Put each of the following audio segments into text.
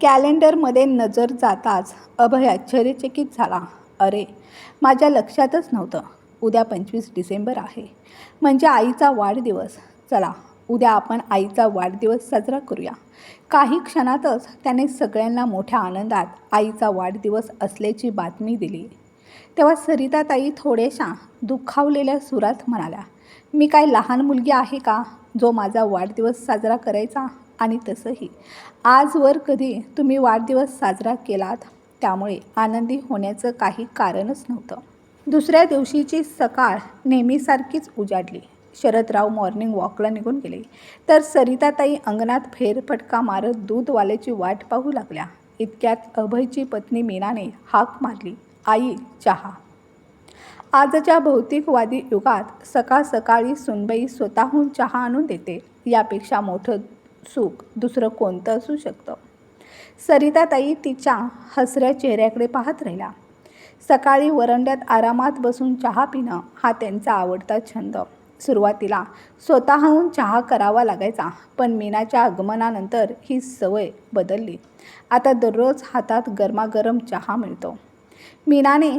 कॅलेंडरमध्ये नजर जाताच अभय आश्चर्यचकित झाला. अरे माझ्या लक्षातच नव्हतं. उद्या पंचवीस डिसेंबर आहे. म्हणजे आईचा वाढदिवस. चला उद्या आपण आईचा वाढदिवस साजरा करूया. काही क्षणातच त्याने सगळ्यांना मोठ्या आनंदात आईचा वाढदिवस असल्याची बातमी दिली. तेव्हा सरिताताई थोड्याशा दुखावलेल्या सुरात म्हणाल्या मी काय लहान मुलगी आहे का? जो माझा वाढदिवस साजरा करायचा आणि तसंही. आजवर कधी तुम्ही वाढदिवस साजरा केलात त्यामुळे आनंदी होण्याचं काही कारणच नव्हतं. दुसऱ्या दिवशीची सकाळ नेहमीसारखीच उजाडली. शरदराव मॉर्निंग वॉकला निघून गेले. तर सरिताताई अंगणात फेरफटका मारत दूधवाल्याची वाट पाहू लागल्या. इतक्यात अभयची पत्नी मीनाने हाक मारली आई चहा. आजच्या भौतिकवादी युगात सकाळ सकाळी सुनबाई स्वतःहून चहा आणून देते यापेक्षा मोठं सुख दुसरं कोणतं असू शकतं. सरिताताई तिच्या हसऱ्या चेहऱ्याकडे पाहत राहिल्या सकाळी वरंड्यात आरामात बसून चहा पिणं हा त्यांचा आवडता छंद. सुरुवातीला स्वतःहून चहा करावा लागायचा पण मीनाच्या आगमनानंतर ही सवय बदलली. आता दररोज हातात गरमागरम चहा मिळतो. मीनाने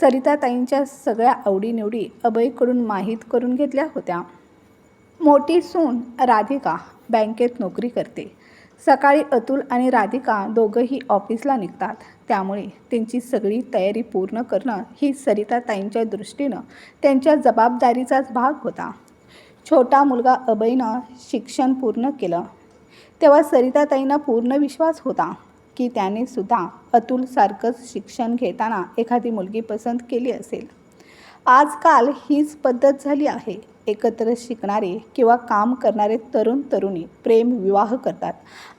सरिताताईंच्या सगळ्या आवडीनिवडी अभयकडून माहीत करून घेतल्या होत्या. मोठी सून राधिका बँकेत नोकरी करते. सकाळी अतुल आणि राधिका दोघंही ऑफिसला निघतात. त्यामुळे त्यांची सगळी तयारी पूर्ण करणं ही सरिताताईंच्या दृष्टीनं त्यांच्या जबाबदारीचाच भाग होता. छोटा मुलगा अभयनं शिक्षण पूर्ण केलं. तेव्हा सरिताताईंना पूर्ण विश्वास होता की त्याने सुद्धा अतुलसारखंच शिक्षण घेताना एखादी मुलगी पसंत केली असेल. आजकाल हीच पद्धत झाली आहे. एकत्र शिकणारे किंवा काम करणारे तरुण तरुणी प्रेम विवाह करतात.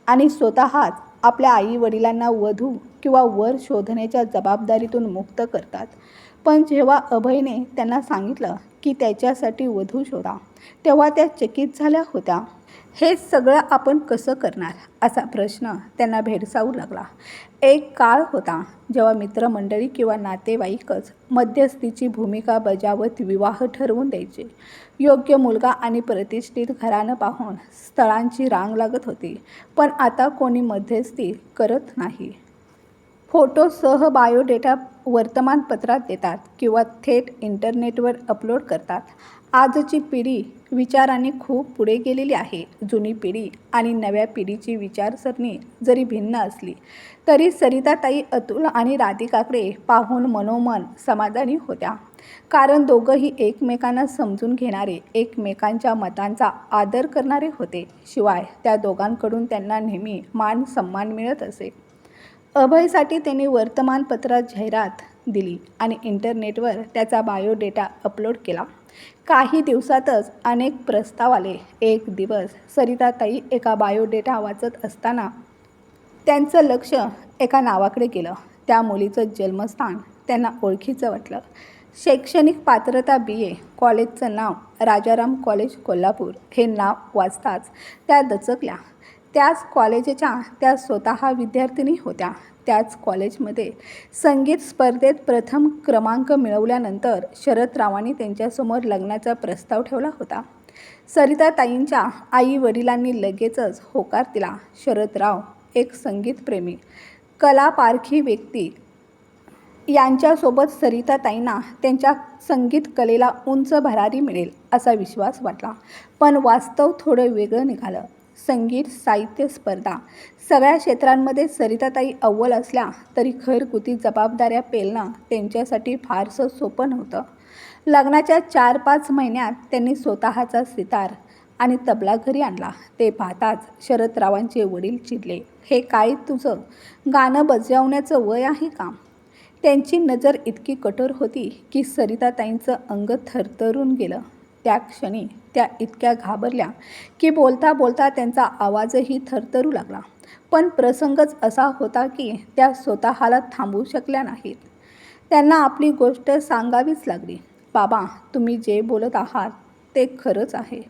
आणि स्वतःच आपल्या आई वडिलांना वधू किंवा वर शोधण्याच्या जबाबदारीतून मुक्त करतात. पण जेव्हा अभयने त्यांना सांगितलं की त्याच्यासाठी वधू शोधा तेव्हा त्या चकित झाल्या होत्या. हे सगळं आपण कसं करणार? असा प्रश्न त्यांना भेडसावू लागला. एक काळ होता जेव्हा मित्रमंडळी किंवा नातेवाईकच मध्यस्थीची भूमिका बजावत विवाह ठरवून द्यायचे. योग्य मुलगा आणि प्रतिष्ठित घरानं पाहून स्थळांची रांग लागत होती पण आता कोणी मध्यस्थी करत नाही. फोटोसह बायोडेटा वर्तमानपत्रात देतात किंवा थेट इंटरनेटवर अपलोड करतात. आजची पिढी विचाराने खूप पुढे गेलेली आहे. जुनी पिढी आणि नव्या पिढीची विचारसरणी जरी भिन्न असली तरी सरिताताई अतुल आणि राधिकाकडे पाहून मनोमन समाधानी होत्या. कारण दोघंही एकमेकांना समजून घेणारे एकमेकांच्या मतांचा आदर करणारे होते. शिवाय त्या दोघांकडून त्यांना नेहमी मान सन्मान मिळत असे. अभयसाठी त्यांनी वर्तमानपत्रात जाहिरात दिली आणि इंटरनेटवर त्याचा बायोडेटा अपलोड केला. काही दिवसातच अनेक प्रस्ताव आले. एक दिवस सरिताताई एका बायोडेटा वाचत असताना त्यांचं लक्ष एका नावाकडे गेलं. त्या मुलीचं जन्मस्थान त्यांना ओळखीचं वाटलं. शैक्षणिक पात्रता बी. ए. कॉलेजचं नाव राजाराम कॉलेज कोल्हापूर हे नाव वाचताच त्या दचकल्या. त्याच कॉलेजच्या त्या स्वतः विद्यार्थिनी होत्या. त्याच कॉलेजमध्ये संगीत स्पर्धेत प्रथम क्रमांक मिळवल्यानंतर शरदरावांनी त्यांच्यासमोर लग्नाचा प्रस्ताव ठेवला होता. सरिताताईंच्या आई वडिलांनी लगेचच होकार दिला. शरदराव एक संगीतप्रेमी कलापारखी व्यक्ती. यांच्यासोबत सरिताताईंना त्यांच्या संगीत कलेला उंच भरारी मिळेल असा विश्वास वाटला. पण वास्तव थोडं वेगळं निघालं. संगीत साहित्य स्पर्धा. सगळ्या क्षेत्रांमध्ये सरिताताई अव्वल असल्या तरी घरगुती जबाबदाऱ्या पेलणं त्यांच्यासाठी फारसं सोपं नव्हतं. लग्नाच्या चार पाच महिन्यात त्यांनी स्वतःचा सितार आणि तबला घरी आणला. ते पाहताच शरदरावांचे वडील चिडले. हे काय तुझं? गाणं बजावण्याचं वय आहे का? त्यांची नजर इतकी कठोर होती की सरिताताईंचं अंग थरथरून गेलं. त्या क्षणी त्या इतक्या घाबरल्या की बोलता बोलता त्यांचा आवाजही थरथरू लागला. पण प्रसंगच असा होता की त्या स्वतःला थांबवू शकल्या नाहीत. त्यांना आपली गोष्ट सांगावीच लागली. बाबा तुम्ही जे बोलत आहात ते खरंच आहे.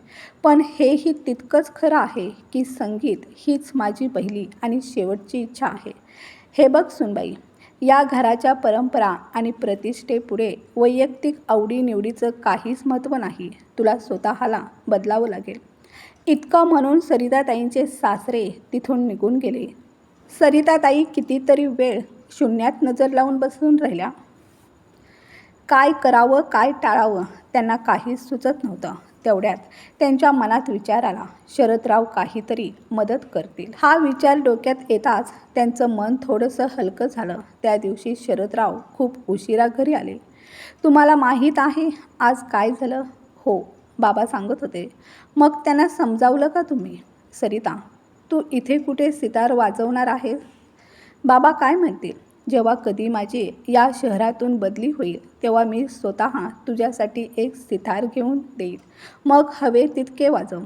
पण हेही तितकंच खरं आहे की संगीत हीच माझी पहिली आणि शेवटची इच्छा आहे. हे बघ सुनबाई या घराच्या परंपरा आणि प्रतिष्ठेपुढे वैयक्तिक आवडीनिवडीचं काहीच महत्त्व नाही. तुला स्वतःला बदलावं लागेल. इतकं म्हणून सरिताताईंचे सासरे तिथून निघून गेले. सरिताताई कितीतरी वेळ शून्यात नजर लावून बसून राहिल्या. काय करावं काय टाळावं त्यांना काहीच सुचत नव्हतं. तेवढ्यात त्यांच्या मनात विचार आला. शरदराव काहीतरी मदत करतील. हा विचार डोक्यात येताच त्यांचं मन थोडंसं हलकं झालं. त्या दिवशी शरदराव खूप उशिरा घरी आले. तुम्हाला माहीत आहे आज काय झालं? हो बाबा सांगत होते. मग त्यांना समजावलं का तुम्ही? सरिता तू इथे कुठे सितार वाजवणार आहे बाबा काय म्हणतील? जेव्हा कधी माझी या शहरातून बदली होईल तेव्हा मी स्वतः तुझ्यासाठी एक सितार घेऊन देईल मग हवे तितके वाजव.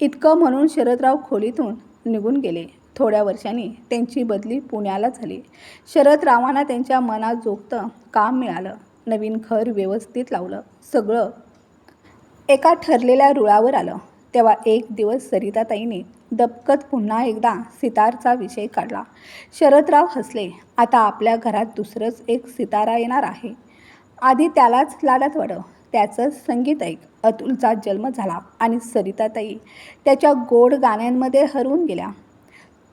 इतकं म्हणून शरदराव खोलीतून निघून गेले. थोड्या वर्षांनी त्यांची बदली पुण्याला झाली. शरदरावांना त्यांच्या मनाजोगतं काम मिळालं. नवीन घर व्यवस्थित लावलं. सगळं एका ठरलेल्या रुळावर आलं. तेव्हा एक दिवस सरिताताईने दबकत पुन्हा एकदा सितारचा विषय काढला. शरदराव हसले. आता आपल्या घरात दुसरंच एक सितारा येणार आहे. आधी त्यालाच लाडात वाढव. त्याचं संगीत ऐक. अतुलचा जन्म झाला आणि सरिताताई त्याच्या गोड गाण्यांमध्ये हरवून गेल्या.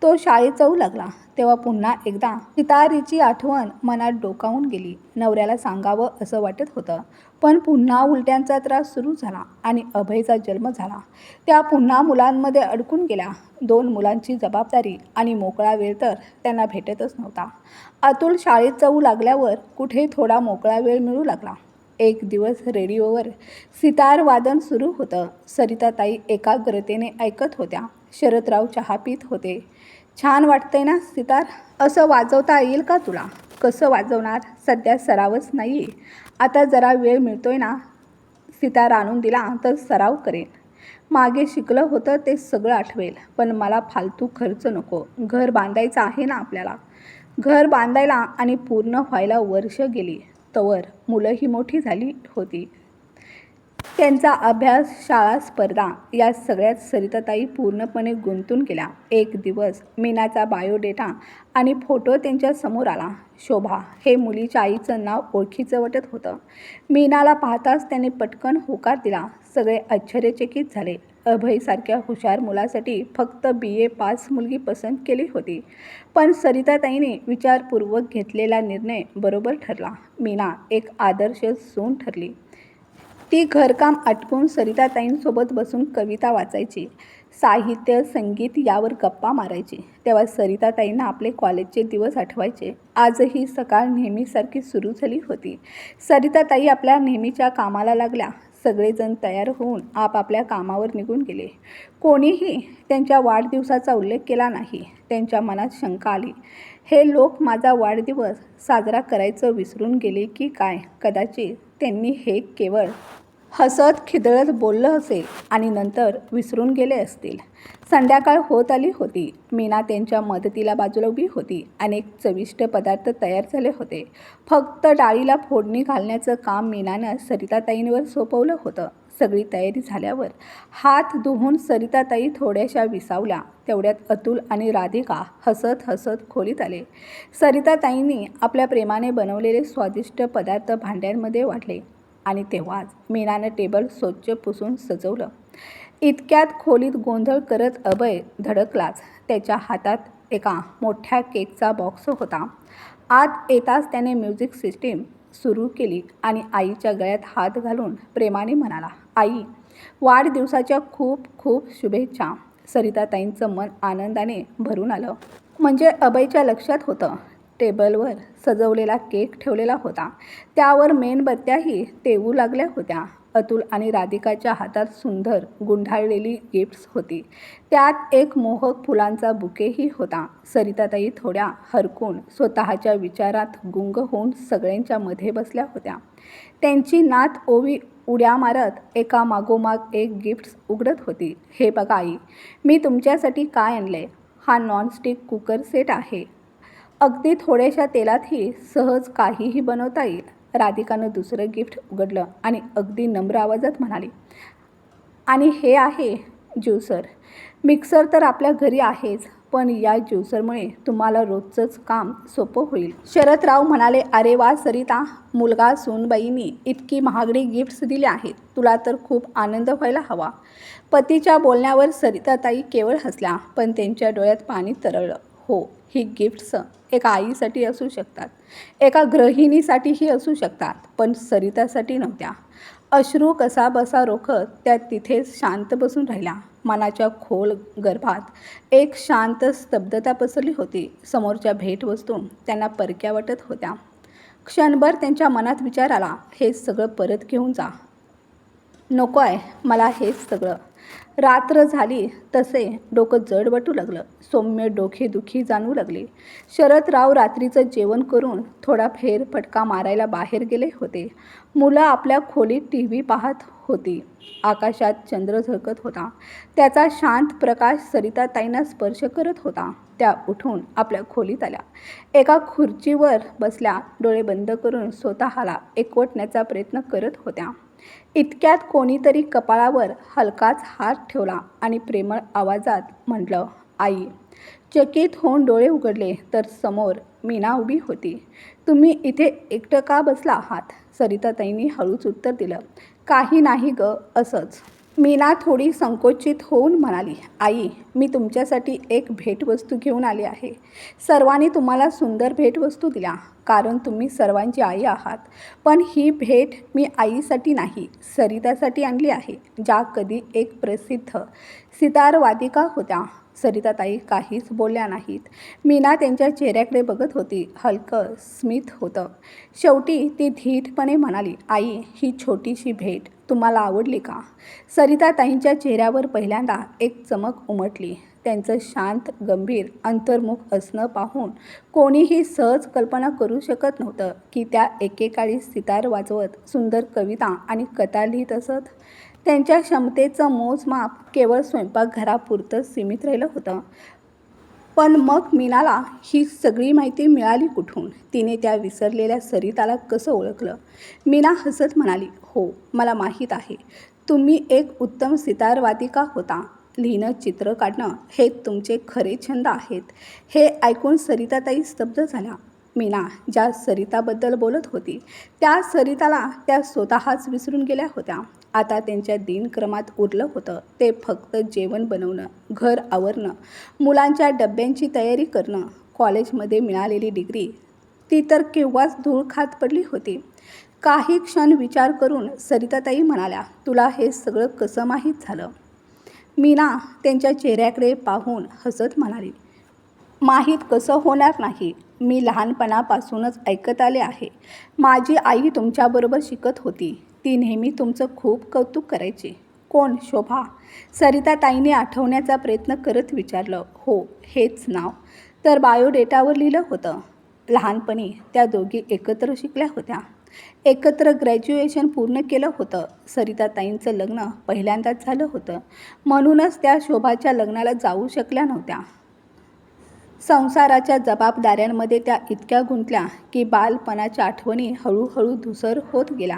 तो शाळेत जाऊ लागला. तेव्हा पुन्हा एकदा सितारीची आठवण मनात डोकावून गेली. नवऱ्याला सांगावं असं वाटत होतं. पण पुन्हा उलट्यांचा त्रास सुरू झाला आणि अभयचा जन्म झाला. त्या पुन्हा मुलांमध्ये अडकून गेल्या. दोन मुलांची जबाबदारी आणि मोकळा वेळ तर त्यांना भेटतच नव्हता. अतुल शाळेत जाऊ लागल्यावर कुठे थोडा मोकळा वेळ मिळू लागला? एक दिवस रेडिओवर सितार वादन सुरू होतं. सरिताताई एकाग्रतेने ऐकत होत्या. शरदराव चहा पित होते. छान वाटतंय ना सितार? असं वाजवता येईल का तुला? कसं वाजवणार? सध्या सरावच नाही. आहे आता जरा वेळ मिळतोय ना? सितार आणून दिला तर सराव करेन. मागे शिकलं होतं ते सगळं आठवेल. पण मला फालतू खर्च नको. घर बांधायचं आहे ना आपल्याला? घर बांधायला आणि पूर्ण व्हायला वर्ष गेली. तवर मुलंही मोठी झाली होती. त्यांचा अभ्यास शाळा स्पर्धा या सगळ्यात सरिताताई पूर्णपणे गुंतून गेल्या. एक दिवस मीनाचा बायोडेटा आणि फोटो त्यांच्यासमोर आला. शोभा हे मुलीच्या आईचं नाव ओळखीचं वाटत होतं. मीनाला पाहताच त्याने पटकन होकार दिला. सगळे आश्चर्यचकित झाले. अभयसारख्या हुशार मुलासाठी फक्त बी ए पास मुलगी पसंत केली होती. पण सरिताताईने विचारपूर्वक घेतलेला निर्णय बरोबर ठरला. मीना एक आदर्श सून ठरली. ती घरकाम आटपून सरिताताईंसोबत बसून कविता वाचायची. साहित्य संगीत यावर गप्पा मारायची. तेव्हा सरिताताईंना आपले कॉलेजचे दिवस आठवायचे. आजही सकाळ नेहमीसारखी सुरू झाली होती. सरिताताई आपल्या नेहमीच्या कामाला लागल्या. सगळेजण तयार होऊन आपापल्या कामावर निघून गेले. कोणीही त्यांच्या वाढदिवसाचा उल्लेख केला नाही. त्यांच्या मनात शंका आली. हे लोक माझा वाढदिवस साजरा करायचं विसरून गेले की काय? कदाचित त्यांनी हे केवळ हसत खिदळत बोललं असेल आणि नंतर विसरून गेले असतील. संध्याकाळ होत आली होती. मीना त्यांच्या मदतीला बाजूला उभी होती. अनेक चविष्ट पदार्थ तयार झाले होते. फक्त डाळीला फोडणी घालण्याचं काम मीनानं सरिताताईंवर सोपवलं होतं. सगळी तयारी झाल्यावर हात धुवून सरिताताई थोड्याशा विसावल्या. तेवढ्यात अतुल आणि राधिका हसत हसत खोलीत आले. सरिताताईंनी आपल्या प्रेमाने बनवलेले स्वादिष्ट पदार्थ भांड्यांमध्ये वाढले. आणि तेव्हाच मीनानं टेबल स्वच्छ पुसून सजवलं. इतक्यात खोलीत गोंधळ करत अभय धडकलाच. त्याच्या हातात एका मोठ्या केकचा बॉक्स होता. आत येताच त्याने म्युझिक सिस्टीम सुरू केली आणि आईच्या गळ्यात हात घालून प्रेमाने म्हणाला आई वाढदिवसाच्या खूप खूप शुभेच्छा. सरिताताईंचं मन आनंदाने भरून आलं. म्हणजे अभयच्या लक्षात होतं टेबलवर सजवलेला केक ठेवलेला होता. त्यावर मेणबत्त्याही तेवू लागल्या होत्या. अतुल आणि राधिकाच्या हातात सुंदर गुंढाळलेली गिफ्ट्स होती. त्यात एक मोहक फुलांचा बुकेही होता. सरिताताई थोड्या हरकून स्वतःच्या विचारात गुंग होऊन सगळ्यांच्या मध्ये बसल्या होत्या. त्यांची नात ओवी उड्या मारत एका मागोमाग एक गिफ्ट्स उघडत होती. हे बघा आई मी तुमच्यासाठी काय आणले हा नॉनस्टिक कुकर सेट आहे. अगदी थोड्याशा तेलातही सहज काहीही बनवता येईल. राधिकानं दुसरं गिफ्ट उघडलं आणि अगदी नम्र आवाजात म्हणाली आणि हे आहे ज्युसर. मिक्सर तर आपल्या घरी आहेच पण या ज्युसरमुळे तुम्हाला रोजचंच काम सोपं होईल. शरदराव म्हणाले अरे वा सरिता! मुलगा सोनबाईंनी इतकी महागडी गिफ्ट्स दिली आहेत. तुला तर खूप आनंद व्हायला हवा. पतीच्या बोलण्यावर सरिताताई केवळ हसल्या पण त्यांच्या डोळ्यात पाणी तरळलं. हो ही गिफ्ट्स एका आईसाठी असू शकतात एका गृहिणीसाठीही असू शकतात पण सरितासाठी नव्हत्या. अश्रू कसा बसा रोखत त्या तिथेच शांत बसून राहिल्या. मनाच्या खोल गर्भात एक शांत स्तब्धता पसरली होती. समोरच्या भेटवस्तू त्यांना परक्या वाटत होत्या. क्षणभर त्यांच्या मनात विचार आला हे सगळं परत घेऊन जा. नको आहे मला हेच सगळं. रात्र झाली तसे डोकं जड वाटू लागलं. सौम्य डोकेदुखी जाणवू लागली. शरदराव रात्रीचं जेवण करून थोडा फेर फटका मारायला बाहेर गेले होते. मुलं आपल्या खोलीत टी व्ही पाहत होती. आकाशात चंद्र झळकत होता. त्याचा शांत प्रकाश सरिताताईंना स्पर्श करत होता. त्या उठून आपल्या खोलीत आल्या. एका खुर्चीवर बसल्या डोळे बंद करून स्वतःला एकवटण्याचा प्रयत्न करत होत्या. इतक्यात कोणीतरी कपाळावर हलकाच हात ठेवला आणि प्रेमळ आवाजात म्हटलं आई चकित होऊन डोळे उघडले तर समोर मीना उभी होती. तुम्ही इथे एकटं का बसला आहात? सरिताताईंनी हळूच उत्तर दिलं काही नाही ग असंच. मीना थोडी संकोचित होऊन म्हणाली आई मी तुमच्यासाठी एक भेटवस्तू घेऊन आली आहे. सर्वांनी तुम्हाला सुंदर भेटवस्तू दिल्या कारण तुम्ही सर्वांची आई आहात. पण ही भेट मी आईसाठी नाही सरितासाठी आणली आहे ज्या कधी एक प्रसिद्ध सितारवादिका होत्या. सरिताताई काहीच बोलल्या नाहीत. मीना त्यांच्या चेहऱ्याकडे बघत होती. हलकं स्मित होतं. शेवटी ती धीटपणे म्हणाली आई ही छोटीशी भेट. तुम्हाला आवडली का? सरिताताईंच्या चेहऱ्यावर पहिल्यांदा एक चमक उमटली. त्यांचं शांत गंभीर अंतर्मुख असणं पाहून कोणीही सहज कल्पना करू शकत नव्हतं की त्या एकेकाळी सितार वाजवत सुंदर कविता आणि कथा लिहित असत. त्यांच्या क्षमतेचं मोजमाप केवळ स्वयंपाकघरापुरतं सीमित राहिलं होतं. पण मग मीनाला ही सगळी माहिती मिळाली कुठून? तिने त्या विसरलेल्या सरिताला कसं ओळखलं? मीना हसत म्हणाली हो मला माहीत आहे. तुम्ही एक उत्तम सितारवादिका होता? लिहिणं चित्र काढणं हे तुमचे खरे छंद आहेत. हे ऐकून सरिताताई स्तब्ध झाल्या. मीना ज्या सरिताबद्दल बोलत होती त्या सरिताला त्या स्वतःच विसरून गेल्या होत्या. आता त्यांच्या दिनक्रमात उरलं होतं. ते फक्त जेवण बनवणं घर आवरणं मुलांच्या डब्यांची तयारी करणं कॉलेजमध्ये मिळालेली डिग्री ती तर केव्हाच धूळ खात पडली होती. काही क्षण विचार करून सरिताताई म्हणाल्या तुला हे सगळं कसं माहीत झालं? मीना त्यांच्या चेहऱ्याकडे पाहून हसत म्हणाली माहीत कसं होणार नाही. मी लहानपणापासूनच ऐकत आले आहे. माझी आई तुमच्याबरोबर शिकत होती. ती नेहमी तुमचं खूप कौतुक करायची. कोण? शोभा. सरिताताईने आठवण्याचा प्रयत्न करत विचारलं हो हेच नाव. तर बायोडेटावर लिहिलं होतं लहानपणी त्या दोघी एकत्र शिकल्या होत्या. एकत्र ग्रॅज्युएशन पूर्ण केलं होतं. सरिताताईंचं लग्न पहिल्यांदाच झालं होतं. म्हणूनच त्या शोभाच्या लग्नाला जाऊ शकल्या नव्हत्या. संसाराच्या जबाबदाऱ्यांमध्ये त्या इतक्या गुंतल्या की बालपणाच्या आठवणी हळूहळू धुसर होत गेल्या.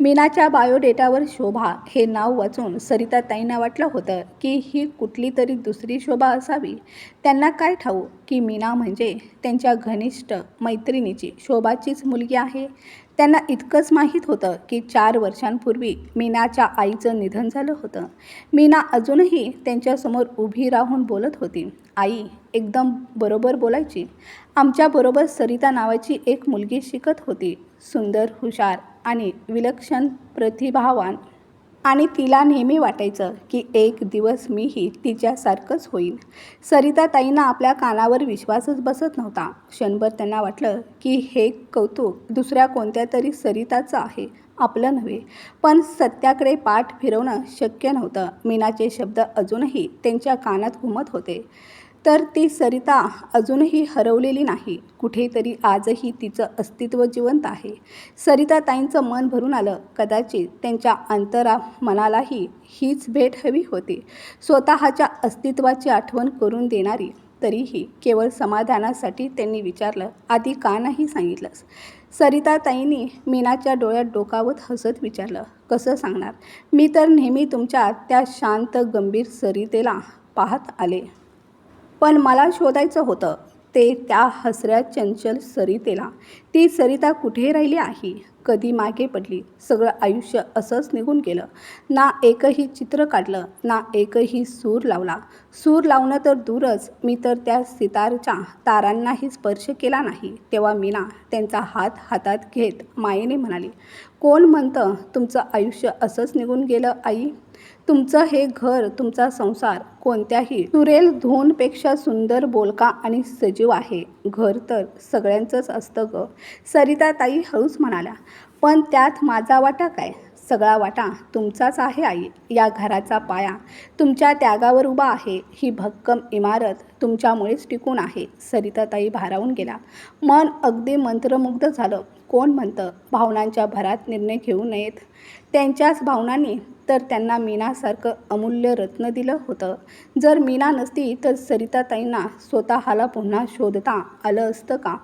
मीनाच्या बायोडेटावर शोभा हे नाव वाचून सरिताताईंना वाटलं होतं की ही कुठली तरी दुसरी शोभा असावी. त्यांना काय ठाऊ की मीना म्हणजे त्यांच्या घनिष्ठ मैत्रिणीची शोभाचीच मुलगी आहे. त्यांना इतकंच माहीत होतं की चार वर्षांपूर्वी मीनाच्या आईचं निधन झालं होतं. मीना अजूनही त्यांच्यासमोर उभी राहून बोलत होती. आई एकदम बरोबर बोलायची. आमच्याबरोबर सरिता नावाची एक मुलगी शिकत होती. सुंदर हुशार आणि विलक्षण प्रतिभावान. आणि तिला नेहमी वाटायचं की एक दिवस मीही तिच्यासारखंच होईल सरिताताईंना आपल्या कानावर विश्वासच बसत नव्हता. क्षणभर त्यांना वाटलं की हे कौतुक दुसऱ्या कोणत्या तरी सरिताचं आहे आपलं नव्हे. पण सत्याकडे पाठ फिरवणं शक्य नव्हतं. मीनाचे शब्द अजूनही त्यांच्या कानात घुमत होते. तर ती सरिता अजूनही हरवलेली नाही. कुठेतरी आजही तिचं अस्तित्व जिवंत आहे. सरिताताईंचं मन भरून आलं. कदाचित त्यांच्या अंतरा मनालाही हीच भेट हवी होती. स्वतःच्या अस्तित्वाची आठवण करून देणारी. तरीही केवळ समाधानासाठी त्यांनी विचारलं आधी का नाही सांगितलंस? सरिताताईंनी मीनाच्या डोळ्यात डोकावत हसत विचारलं कसं सांगणार? मी तर नेहमी तुमच्या त्या शांत गंभीर सरितेला पाहत आले. पण मला शोधायचं होतं. ते त्या हसऱ्या चंचल सरितेला. ती सरिता कुठे राहिली आहे? कधी मागे पडली? सगळं आयुष्य असंच निघून गेलं. ना एकही चित्र काढलं ना एकही सूर लावला. सूर लावणं तर दूरच. मी तर त्या सितारच्या तारांनाही स्पर्श केला नाही. तेव्हा मीना त्यांचा हात हातात घेत मायेने म्हणाली कोण म्हणतं तुमचं आयुष्य असंच निघून गेलं आई? तुमचं हे घर तुमचा संसार कोणत्याही सुरेल धोनपेक्षा सुंदर बोलका आणि सजीव आहे. घर तर सगळ्यांचंच असतं ग सरिता ताई हळूच म्हणाल्या. पण त्यात माझा वाटा काय? सगळा वाटा तुमचाच आहे आई. या घराचा पाया तुमच्या त्यागावर उभा आहे. ही भक्कम इमारत तुमच्यामुळेच टिकून आहे. सरिताताई भारावून गेला मन अगदी मंत्रमुग्ध झालं. कोण म्हणतं भावनांच्या भरात निर्णय घेऊ नयेत. त्यांच्याच भावनांनी तर त्यांना मीनासारखं अमूल्य रत्न दिलं होतं. जर मीना नसती तर सरिताताईंना स्वतःला पुन्हा शोधता आलं असतं का?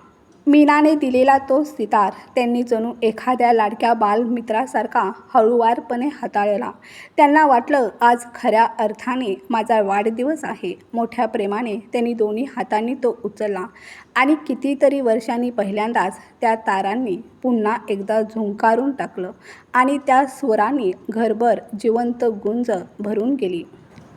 मीनाने दिलेला तो सितार त्यांनी जणू एखाद्या लाडक्या बालमित्रासारखा हळूवारपणे हाताळला. त्यांना वाटलं आज खऱ्या अर्थाने माझा वाढदिवस आहे. मोठ्या प्रेमाने त्यांनी दोन्ही हातांनी तो उचलला. आणि कितीतरी वर्षांनी पहिल्यांदाच त्या तारांनी पुन्हा एकदा झुंकारून टाकलं आणि त्या स्वरांनी घरभर जिवंत गुंज भरून गेली.